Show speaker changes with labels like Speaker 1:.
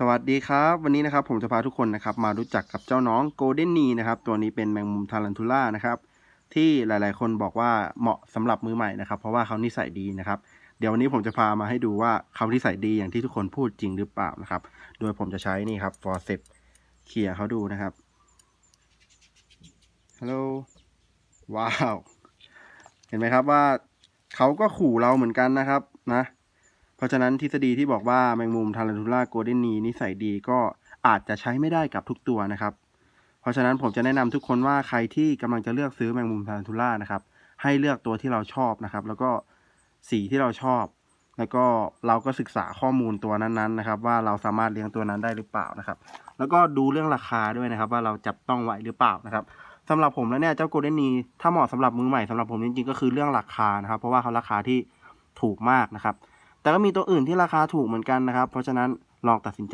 Speaker 1: สวัสดีครับ วันนี้นะครับผมจะพาทุกคนนะครับมารู้จักกับเจ้าน้องโกลเด้นนีนะครับตัวนี้เป็นแมงมุมทารันทูล่านะครับที่หลายๆ คนบอกว่าเหมาะสำหรับมือใหม่นะครับ เพราะว่าเขานิสัยดีนะครับ เดี๋ยววันนี้ผมจะพามาให้ดูว่าเขานิสัยดีอย่างที่ทุกคนพูดจริงหรือเปล่านะครับ โดยผมจะใช้นี่ครับฟอร์เซปเขี่ยเขาดูนะครับฮัลโหลว้าว เห็นไหมครับว่าเขาก็ขู่เราเหมือนกันนะครับนะ เพราะฉะนั้นทฤษฎีที่บอกว่าแมงมุมทารันทูล่าโกลเด้นนีนิสัยดีก็อาจจะใช้ไม่ได้กับทุกตัวนะครับ เพราะฉะนั้นผมจะแนะนำทุกคนว่าใครที่กำลังจะเลือกซื้อแมงมุมทารันทูล่านะครับ ให้เลือกตัวที่เราชอบนะครับ แล้วก็สีที่เราชอบ แล้วก็เราก็ศึกษาข้อมูลตัวนั้นๆนะครับ ว่าเราสามารถเลี้ยงตัวนั้นได้หรือเปล่านะครับ แล้วก็ดูเรื่องราคาด้วยนะครับ ว่าเราจับต้องไหวหรือเปล่านะครับสำหรับผมแล้วเนี่ยเจ้าโกลเด้นนีถ้าเหมาะสำหรับมือใหม่สำหรับผมจริงๆก็คือเรื่องราคานะครับ เพราะว่าเขาราคาที่ถูกมากนะครับ แต่ก็มีตัวอื่นที่ราคาถูกเหมือนกันนะครับ เพราะฉะนั้นลองตัดสินใจ